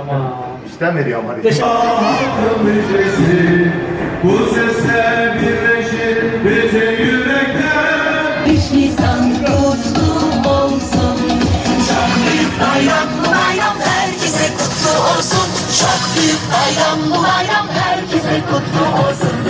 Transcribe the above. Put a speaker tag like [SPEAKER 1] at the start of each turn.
[SPEAKER 1] Ama İşten veriyorum hani. Bu sesle birleşir bize
[SPEAKER 2] yürekler. Üç Nisan kutlu olsun. Çok büyük bayram bu bayram herkese kutlu olsun. Çok büyük bayram bu bayram herkese kutlu olsun.